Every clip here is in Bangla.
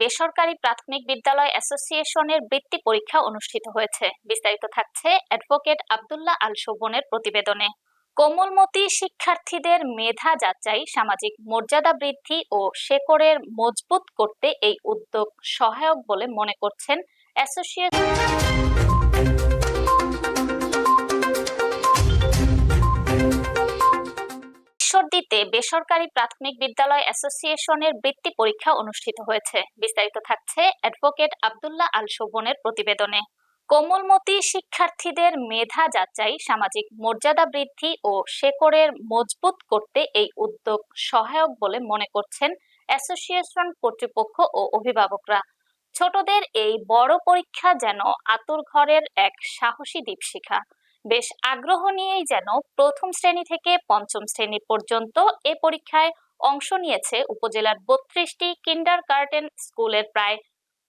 বেসরকারি প্রাথমিক বিদ্যালয় অ্যাসোসিয়েশনের বৃত্তি পরীক্ষা অনুষ্ঠিত হয়েছে। বিস্তারিত থাকছে অ্যাডভোকেট আবদুল্লাহ আল শোভনের প্রতিবেদনে। কোমলমতি শিক্ষার্থীদের মেধা যাচাই, সামাজিক মর্যাদা বৃদ্ধি ও শেকড়ের মজবুত করতে এই উদ্যোগ সহায়ক বলে মনে করছেন অ্যাসোসিয়েশন। ঈশ্বরদীতে বেসরকারি প্রাথমিক বিদ্যালয় অ্যাসোসিয়েশনের বৃত্তি পরীক্ষা অনুষ্ঠিত হয়েছে। বিস্তারিত থাকছে অ্যাডভোকেট আব্দুল্লাহ আল শোভনের প্রতিবেদনে। কোমলমতি শিক্ষার্থীদের মেধা যাচাই, সামাজিক মর্যাদা বৃদ্ধি ও শেকড়ের মজবুত করতে এই উদ্যোগ সহায়ক বলে মনে করছেন অ্যাসোসিয়েশন কর্তৃপক্ষ ও অভিভাবকরা। ছোটদের এই বড় পরীক্ষা যেন আতুর ঘরের এক সাহসী দীপশিখা। বেশ আগ্রহ নিয়েই যেন প্রথম শ্রেণি থেকে পঞ্চম শ্রেণি পর্যন্ত এ পরীক্ষায় অংশ নিয়েছে উপজেলার বত্রিশটি কিন্ডার গার্ডেন স্কুলের প্রায়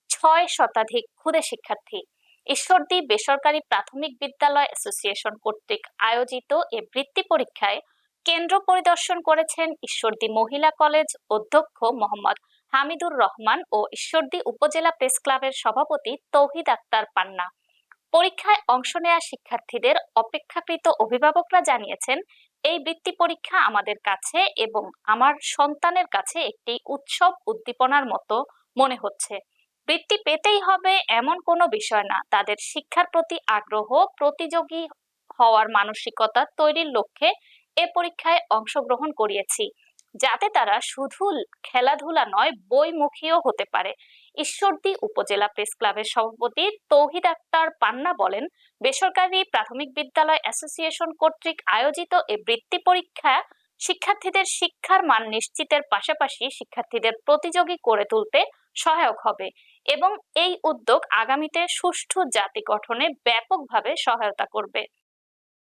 ছয় শতাধিক ক্ষুদে শিক্ষার্থী। ঈশ্বরদী বেসরকারি প্রাথমিক বিদ্যালয় অ্যাসোসিয়েশন কর্তৃক আয়োজিত এ বৃত্তি পরীক্ষায় কেন্দ্র পরিদর্শন করেছেন ঈশ্বরদী মহিলা কলেজ অধ্যক্ষ মোহাম্মদ হামিদুর রহমান ও ঈশ্বরদী উপজেলা প্রেস ক্লাবের সভাপতি তৌহিদ আক্তার পান্না। পরীক্ষায় অংশ নেয়া শিক্ষার্থীদের অপেক্ষাকৃত অভিভাবকরা জানিয়েছেন, এই বৃত্তি পরীক্ষা আমাদের কাছে এবং আমার সন্তানের কাছে একটি উৎসব উদ্দীপনার মতো মনে হচ্ছে। বৃত্তি পেতেই হবে এমন কোনো বিষয় না। তাদের শিক্ষার প্রতি আগ্রহ, প্রতিযোগী হওয়ার মানসিকতা তৈরির লক্ষ্যে এ পরীক্ষায় অংশগ্রহণ করিয়েছি। যাতে তারা শুধু খেলাধুলা নয়, বইমুখীও হতে পারে। ঈশ্বরদী উপজেলা প্রেস ক্লাবের সভাপতি তৌহিদ আক্তার পান্না বলেন, বেসরকারি প্রাথমিক বিদ্যালয় অ্যাসোসিয়েশন কর্তৃক আয়োজিত এই বৃত্তি পরীক্ষা শিক্ষার্থীদের শিক্ষার মান নিশ্চিতের পাশাপাশি শিক্ষার্থীদের প্রতিযোগী করে তুলতে সহায়ক হবে এবং এই উদ্যোগ আগামীতে সুষ্ঠু জাতি গঠনে ব্যাপকভাবে সহায়তা করবে।